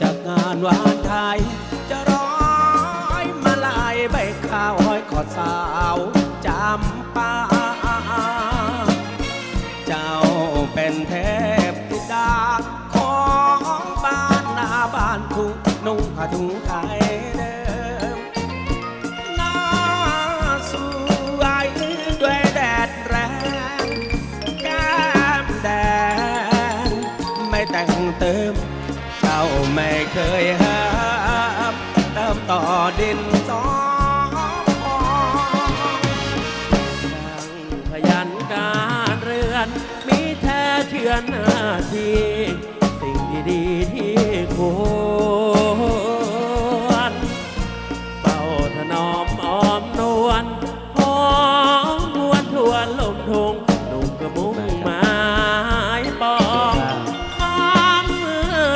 จากงานหวานไทย จะร้อยมาลายใบข้าวห้อยขอสาวจำปา เจ้าเป็นเทพธิดา ของบ้านนาบ้านทุกนุ่งผ้าถุงไทยเดิมหน้าสวยด้วยแดดแรงแก้มแดงไม่แต่งเติม เจ้าไม่เคยห้ามเติมต่อดินสอพองช่างขยันการเรือน มีแท้เชื่อหน้าที่